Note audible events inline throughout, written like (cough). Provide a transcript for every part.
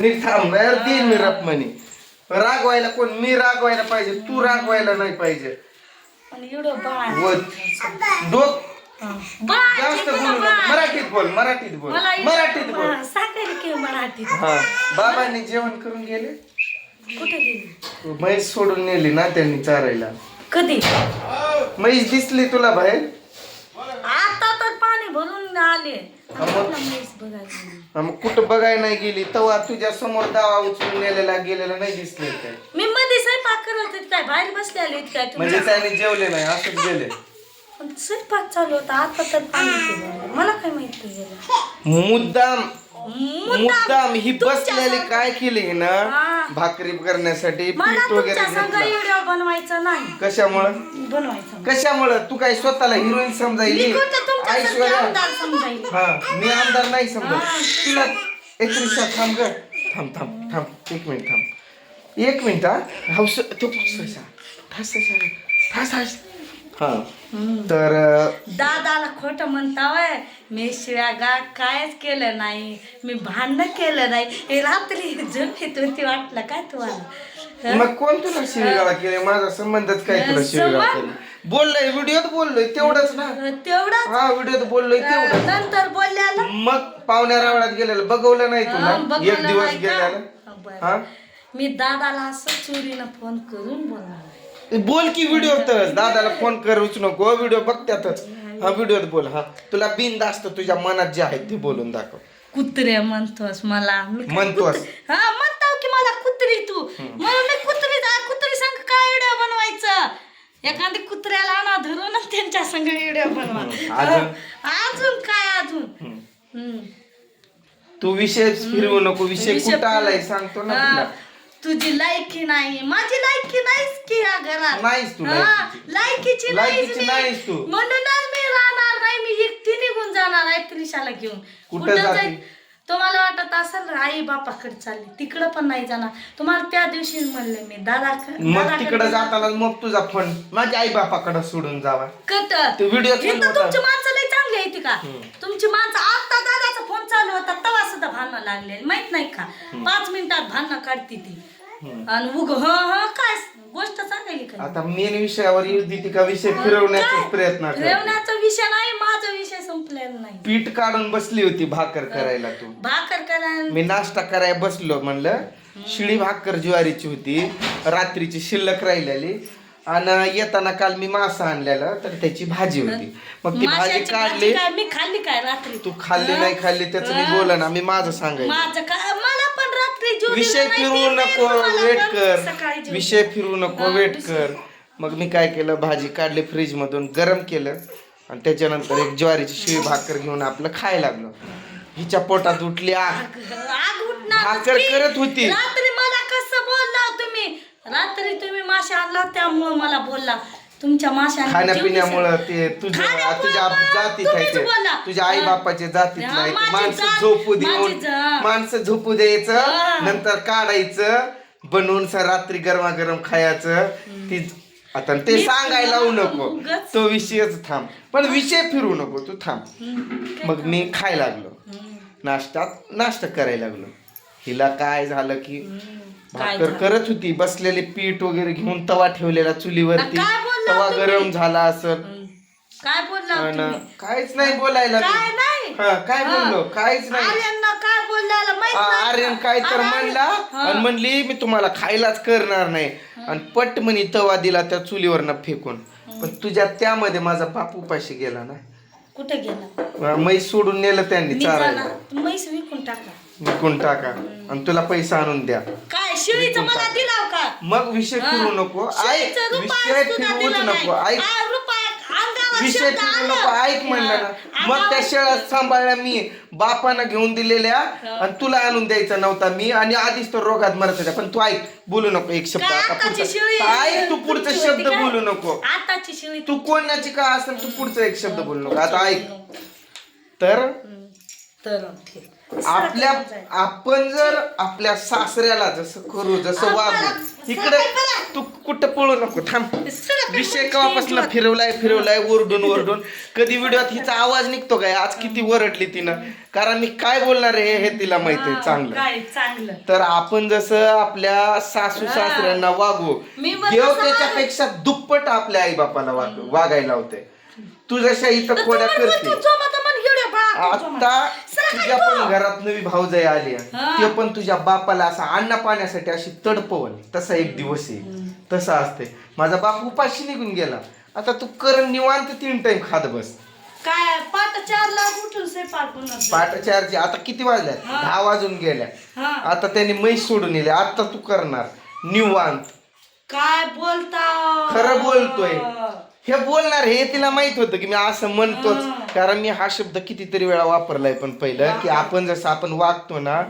नीट थांब यार देईन मी रपमणी रागवायला कोण? मी रागवायला पाहिजे तू रागवायला नाही पाहिजे. आणि एवढं बाळ. व डोक. बाळ जास्त येते बोलू ना नको. बाळ. मराठीत बोल मराठीत बोल. मला मराठीत बोल. हा, सांगायला की मराठीत. हा. बाबांनी जेवण करून गेले? कुठे गेली? म्हैस सोडून नेली ना त्यांनी चारायला. कधी? म्हैस दिसली तुला बाहेर आता तर पाणी भरून आले. बघायला हा, मग कुठं बघाय नाही गेली तेव्हा तुझ्या समोर दावा उचलून नेलेला गेलेला नाही दिसले काय मी मध्ये स्वयंपाक करत होते काय बाहेर बसले आले काय म्हणजे तुम्ही त्याने जेवले नाही असंच गेले. पण स्वयंपाक चालू होता आता तर पाणी पिलं. मला काय माहिती गेलं? मुद्दाम मुद्दाम ही बसलेली काय केली ही ना हा. भाकरी करण्यासाठी पीठ वगैरे घेतलं व्हिडिओ बनवायचा नाही कशामुळं बनवायचा कशामुळं तू काय स्वतःला हिरोईन मी कुठं तुमच्या संग ऐश्वर्या आमदार हा मी आमदार नाही समजत हा. तुला एक मिनिट थांब ग थांब थांब थांब एक मिनिट थांब एक मिनिट हा हौस तो ठस ठस ठस ठस हा. तर दादाला खोटं म्हणतावय मी शिव्या गा कायच केलं नाही मी भांडण केलं नाही. हे रात्री झोपेत होती वाटलं काय तुम्हाला? मग कोण तुला शिवीगाळा केले माझा संबंधच काय तुला शिवीगाळा? केली बोललोय व्हिडिओत बोललोय तेवढंच ना. तेवढंच? हा व्हिडिओत बोललोय तेवढं नंतर बोलल्याला? मग पाहुण्या रावळात गेलेलं बघवलं नाही तुला? एक दिवस? गेल्याला मी दादाला असं चोरीनं फोन करून बोलणार बोल की व्हिडिओतच. दादाला फोन करूच नको. व्हिडिओ बघत्यातच. हा व्हिडिओत बोल हा. तुला बिनदास्त तुझ्या मनात जे आहे ते बोलून दाखव. कुत्रे म्हणतोस मला. मी काय म्हणतोस? कुत्रे- हा म्हणतो की मला कुत्री तू. म्हणून मी कुत्री कुत्री संग काय व्हिडिओ बनवायचं? एखादी कुत्र्याला आणा धरून आणि त्यांच्या संग व्हिडिओ बनवा. अजून? अजून काय अजून? हम्म. तू विषय फिरवू नको. विषय विषय कुठं आलाय? सांगतो ना हा, तुला तुझी लायकी नाही माझी लायकी नाहीच की या घरात नाहीस तू हा, लायकीची. लायकीची लायकीची नाहीच मी. नाहीस तू. म्हणूनच मी राहणार नाही मी एकटी निघून जाणार आहे त्रिशाला घेऊन कुठं जाते? जाईल? तुम्हाला वाटत असेल आई बापाकडे चालली तिकडं पण नाही जाणार तुम्हाला त्या दिवशी म्हणले मी दादा मग तिकडे जाताना मग तुझा फोन माझ्या आई बापाकडे सोडून जावा कट ते व्हिडिओ चालू इथं होता. तुमची माणसं चांगली आहे का? तुमची माणसं आता दादाचा फोन चालू होता तेव्हा सुद्धा भांडणं लागले. माहीत नाही का? पाच मिनिटात भांडणं काढती ती. आणि उग ह ह काय गोष्ट सांगायली का? आता मेन विषयावर का विषय फिरवण्याचा? प्रयत्न कर ठेवण्याचा विषय नाही माझा विषय संपलेला नाही. पीठ काढून बसली होती भाकर करायला तू. भाकर करायला मी नाश्ता करायला बसलो म्हणलं. शिळी भाकर ज्वारीची होती. रात्रीची शिल्लक राहिलेली. आणि येताना काल मी मासा आणलेला तर त्याची भाजी होती. मग ती भाजी माशाची काढली. भाजी काय मी खाल्ली काय रात्री? तू खाल्ली नाही खाल्ली त्याचं मी बोला ना मी माझं सांगायचं. माझं मला पण रात्री जेवलेलं विषय नाही, फिरवू ते मी नको तुम्हाला वेट कर. विषय फिरवू नको हा, वेट. कर. मग मी काय केलं भाजी काढली फ्रीज मधून गरम केलं. आणि त्याच्यानंतर एक ज्वारीची शिळी भाकर घेऊन आपलं खायला लागलो. हिच्या पोटात उठली आग. आग उठणार. भाकर करत होती. रात्री मला कसं बोलला तुम्ही? रात्री तुम्ही मासे आणला त्यामुळे मला बोलला. तुमच्या माशाने खाण्यापिण्यामुळं ते तुझ्या खाण्यामुळं तुझ्या मग जातीत आहे तुम्हीच ते बोला. तुझ्या आई. बापाच्या जातीत हा, नाही माझी माणसं जात- झोपू माझी देऊन जात. माणसं झोपू द्यायचं. नंतर काढायचं बनवून स रात्री गरमागरम खायचं. ती आता ते मी सांगायला लावू तुला नको. उगाच- तो विषयच थांब. पण विषय फिरू नको तू थांब. मग मी खायला लागलो. नाश्त्यात नाश्ता करायला लागलो. हिला काय झालं की काय भाकर झालं? करत होती. बसलेले पीठ वगैरे घेऊन तवा ठेवलेला चुलीवरती. काय बोलला तवा तुम्ही? गरम झाला असं काय बोलला तुम्ही? काहीच नाही बोलायला काय नाही? हा, काय. बोललो? काहीच नाही. आर्यांना काय बोलल्याला माहीत आ- नाही आर्यन काय तर आर्यन- म्हणला हा. आणि म्हणली मी तुम्हाला खायलाच करणार नाही. आणि पट म्हणी तवा दिला त्या चुलीवरनं फेकून. पण तुझ्या त्यामध्ये माझा बाप उपाशी गेला ना. कुठे गेला? म्हैस सोडून नेलं त्यांनी मी चारायला. जाणार. तू म्हैस विकून टाका. विकून टाका. आणि तुला पैसा आणून द्या. काय शिळीचं मला दिलाव का? मग विषय फिरू नको. ऐक शिळीचं विषय सुद्धा फिरवूच दिला नाही. नको ऐक अंगावर विषय शब्द फिरू आलं. नको. ऐक म्हणलं ना. हा, मग त्या अंगावर शेळ्या सांभाळल्या मी. बापानं घेऊन दिलेल्या. आणि तुला आणून द्यायचा नव्हता मी. आणि आधीच तो रोगात मरत होता. पण तू ऐक बोलू नको एक शब्द. काय आता आताची पुढचा. ऐक तू पुढचा तुमची शब्द होती काय? बोलू नको. आताची शिळी तू कोणाची काय असेल तू पुढचा एक शब्द बोलू नको. आता ऐक. तर? तर ठीक. आपल्या आपण जर आपल्या सासऱ्याला जसं करू जसं वागू इकडे तू कुठं पळू नको थांब. विषय केव्हापासून फिरवलाय फिरवलाय ओरडून (laughs) ओरडून. कधी व्हिडिओत हिचा आवाज निघतो काय? आज किती ओरडली तिनं. कारण मी काय बोलणार आहे हे तिला माहिती आहे चांगलं. तर आपण जसं आपल्या सासू सासऱ्यांना वागू देव त्याच्यापेक्षा दुप्पट आपल्या आई बापाला वागायला होते. तू जशा इथं खोड्या करते. आता तुझ्या पण घरात नवी भाऊजाई आली आहे. ते पण तुझ्या बापाला असा अन्न पाण्यासाठी अशी तडपवल. तसा एक दिवस येईल. तसा असते. माझा बाप उपाशी निघून गेला. आता तू कर निवांत तीन टाइम खात बस. काय पाट चारला उठून स्वयंपाक बनवते. पाठ चारची आता किती वाजल्या. दहा वाजून गेल्या. हा. आता त्यांनी म्हैस सोडून नेले. आता तू करणार. निवांत. काय बोलता खरं बोलतोय. हे बोलणार हे तिला माहीत होतं की मी असं म्हणतोच. कारण मी हा शब्द कितीतरी वेळा वापरलाय पण पहिलं की आपण जसं आपण वागतो ना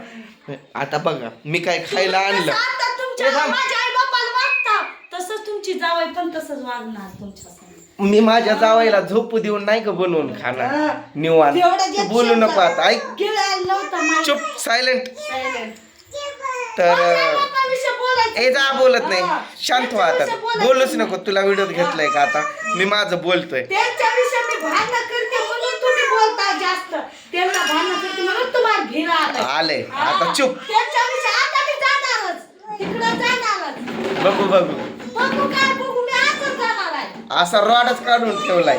आता बघा मी काय खायला आणलं तसं आता तुमच्या ए थांब. माझ्या आई बापाला वागता तसंच तुमची जावई पण तसंच वागणार तुमच्या संग. मी माझ्या जावायला झोपू देऊन नाही का बनवून. खाणार निवांत तेवढं जे तू बोलू शब्द नको आता ऐक गिळायला नव्हतं माझं. चुप सायलेंट. तर. ए जा बोलत हा. नाही शांत व्हा आता बोलूच. नको तुला व्हिडिओत घेतलाय का आता मी माझं बोलतोय. हा. आता चुप. बघू बघू असा रॉडच काढून ठेवलाय.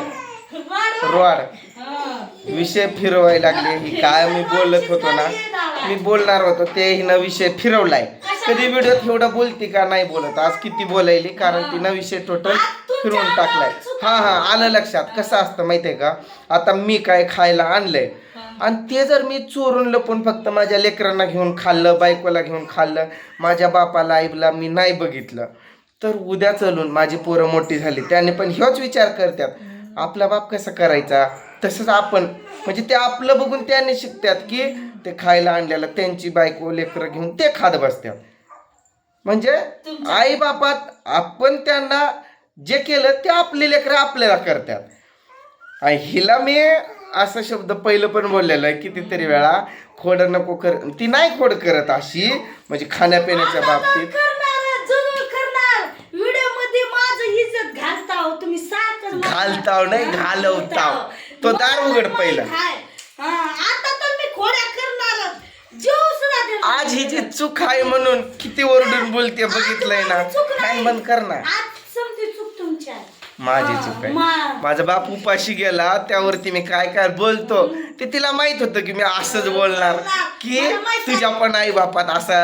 रॉड हा. विषय फिरवायला लागले ही काय मी बोलत होतो ना मी बोलणार होतो ते हिनं विषय फिरवलाय. कधी व्हिडिओत एवढं बोलते का नाही बोलत? आज किती बोलायली? कारण तिनं विषय टोटल फिरवून टाकलाय. हा हा आलं लक्षात. कसं असतं माहितीये का? आता मी काय खायला आणलंय? आणि ते जर मी चोरून लपून फक्त माझ्या लेकरांना घेऊन खाल्लं बायकोला घेऊन खाल्लं माझ्या बापाला आईला मी नाही बघितलं तर उद्या चलून माझी पोरं मोठी झाली. त्याने पण ह्योच विचार करतात आपला बाप कसा करायचा? तसंच आपण. म्हणजे ते आपलं बघून त्याने शिकतात की ते खायला आणलेलं त्यांची बायको लेकरं घेऊन ते खात बसतात म्हणजे आई बापात आपण त्यांना जे केलं ते आपले लेकरं आपल्याला करतात आणि हिला मी असा शब्द पहिलं पण बोललेलं आहे कितीतरी वेळा खोड नको कर ती नाही खोड करत अशी म्हणजे खाण्यापिण्याच्या बाबतीत. घालताव नाही, घालवताव. तो दार उघड पहिलं. आज ही. जी चूक आहे म्हणून किती ओरडून बोलते बघितलंय ना. फॅन बंद कर ना. माझी चूक आहे माझा बाप उपाशी गेला त्यावरती मी काय काय बोलतो ते तिला माहीत होतं की मी असंच बोलणार की. तुझ्या पण आई बापात असा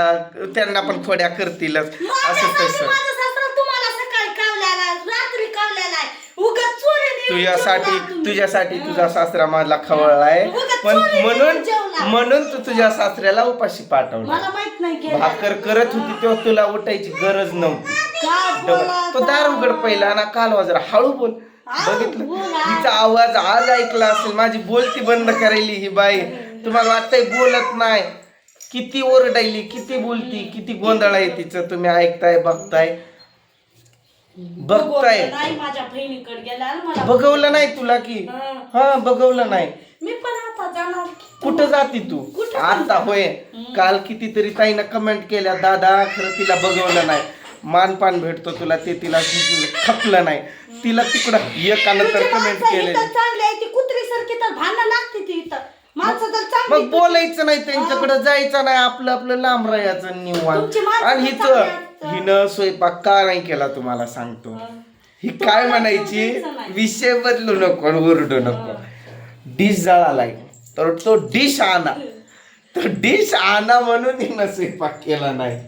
त्यांना पण खोड्या करतीलच असं तसं माझा सासरा तुम्हाला सकाळी कावलेला आहे, रात्री कावलेला आहे. उगाच चोरीने तुझ्यासाठी. तुझ्यासाठी तुझा सासरा माझा खवळलाय पण म्हणून. म्हणून तू तुझ्या सासऱ्याला उपाशी पाठवला मला. भाकर करत होती तेव्हा तुला उठायची गरज नव्हती? तो दार उघड पहिला ना कालवा जरा हळू बोल बघितलं. हिचा आवाज आज ऐकला असेल माझी बोलती बंद करायली ही बाई तुम्हाला वाटतंय बोलत नाही किती ओरडायली किती बोलती किती गोंधळ आहे तिचं तुम्ही ऐकताय बघताय बघताय. बघवलं नाही माझ्या बहिणीकडे गेला आणि मला बघवलं नाही तुला की? हा. बघवलं नाही. मी पण आता जाणार कुठं जाती तू? आता होय. काल कितीतरी ताईनं कमेंट केल्या दादा खरं तिला बघवलं नाही. मानपान भेटतो तुला ते तिला खपलं नाही. तिला तिकडं एकानं तर तुझी कमेंट केले इथं चांगली आहे ती कुत्री सारखी तर भांडणं लागते ती इथं. माणसं तर चांगली मग बोलायचं नाही त्यांच्याकडे जायचं नाही आपलं आपलं लांब राहायचं निवांत. आणि हिचं. हिनं स्वयंपाक का नाही केला तुम्हाला सांगतो. ही. काय म्हणायची. विषय बदलू नको आणि ओरडू नको. डिश जळालाय. तर तो डिश आणा. तो डिश आणा म्हणून हिनं स्वयंपाक केला नाही.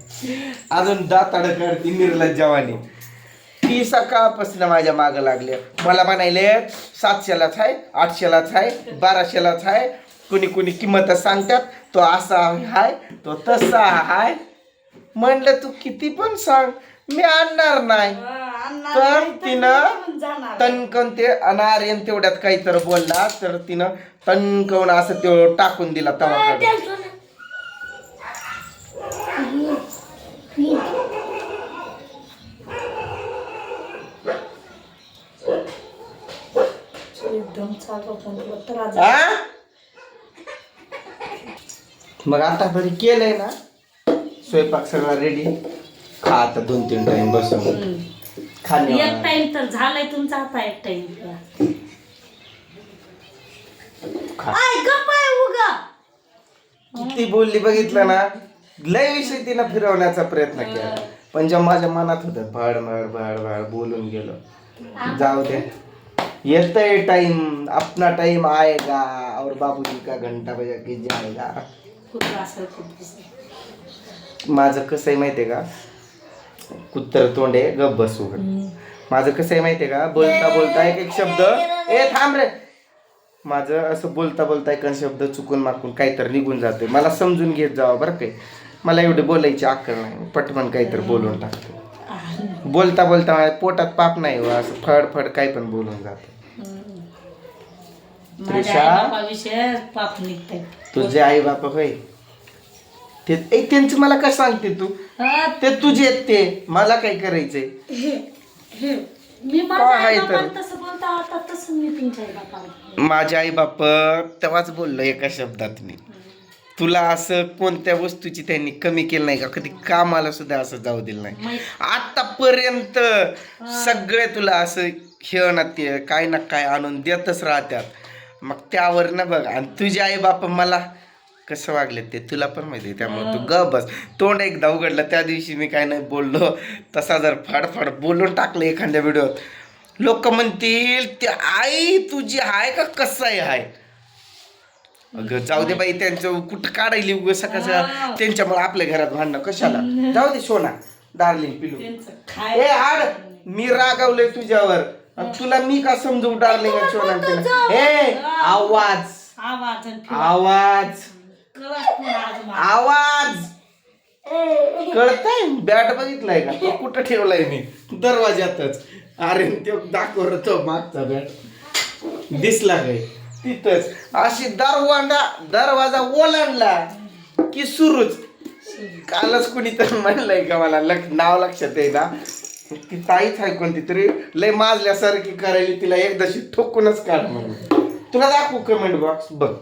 अजून दाताड करती निर्लज्जवानी ती सकाळपासून माझ्या मागं लागले. मला म्हणायले सातशेलाच आहे आठशेलाच आहे बाराशेलाच आहे. कुणी कुणी किंमत सांगतात तो असा हाय तो तसा हाय म्हणलं तू किती पण सांग मी आणणार नाही. तर तिनं तणकन ते अनार्यन तेवढ्यात काहीतरी बोलला तर तिनं तणकवून असं ते टाकून दिला हा मग आता तरी केलंय ना? स्वयंपाक सगळा रेडी खा आता दोन तीन टाइम बसून. खाणे एक टाइम तर झालाय तुमचा आता एक टाइम खा. आय गप्प आहे उगा. किती बोलली बघितलं ना? लय विषय तिनं फिरवण्याचा प्रयत्न केला. पण जेव्हा माझ्या मनात होतं भाड भाड भाड भाड बोलून गेलो. जाऊ दे. येतय टाइम अपना टाइम आएगा और बाबूजी का घंटा बजा के जाएगा कुठं असेल असेल. माझं कसं आहे माहितीये का? कुत्तर तोंडे गप बसू. माझं कसं आहे माहितीये का? बोलता बोलता एक एक शब्द ए थांब रे! माझं असं बोलता बोलता एक शब्द चुकून माकून काहीतरी निघून जातोय. मला समजून घेत जावं बरं काही मला एवढी बोलायची अक्कल नाही. पटकन काहीतरी बोलून टाकतो. बोलता बोलता माझ्या पोटात पाप नाही हो, असं फड फड काही पण बोलून जातं. त्रिशा? तुझे आई बाप होय? ते ए, त्यांचं मला काय सांगते तू? हा, ते तुझे आहेत ते. मला काय करायचंय? मी माझ्या काय आईबापाला तर? तसं बोलता आता तसं मी तुमच्या आईबापाला माझे आई बाप तेव्हाच बोललो एका शब्दात मी. तुला असं कोणत्या वस्तूची त्यांनी कमी केलं नाही का? कधी कामाला सुद्धा असं जाऊ दिलं नाही. आतापर्यंत सगळे तुला असं हे ना ते काय ना काय आणून देतच राहतात. मग त्यावर ना बघ आणि तुझे आई बाप मला कसं वागले ते तुला पण माहिती आहे. त्यामुळे तू ग बस. तोंड एकदा उघडलं त्या दिवशी मी काय नाही बोललो. तसा जर फाडफाड बोलून टाकलं एखाद्या व्हिडिओत. लोक म्हणतील ते आई तुझी आहे का कसं आहे हाय? अगं जाऊ दे बाई त्यांचं कुठं काढायली उगं सकाळचं? त्यांच्यामुळे आपल्या घरात भांडणं कशाला? (laughs) जाऊ दे सोना डार्लिंग पिलू. खाय आड मी रागावलोय तुझ्यावर. तुला मी का समजू डार्लिंग सोना ए आवाज. आवाज. आवाज. आवाज! कळतंय? बॅट बघितलाय का? तो कुठं ठेवलाय मी? दरवाज्यातच. अरे तो दाखवतो मागचा बॅट. दिसला काय? तिथंच. अशी दरवाजा दरवाजा ओलांडला की सुरूच. कालच कुणी तर म्हणलंय का मला लक नाव लक्षात आहे ना ती ताईच आहे कोणती तरी लय माजल्यासारखी करायली तिला एकदाशी ठोकूनच काढ म्हणून. तुला दाखवू कमेंट बॉक्स बघ.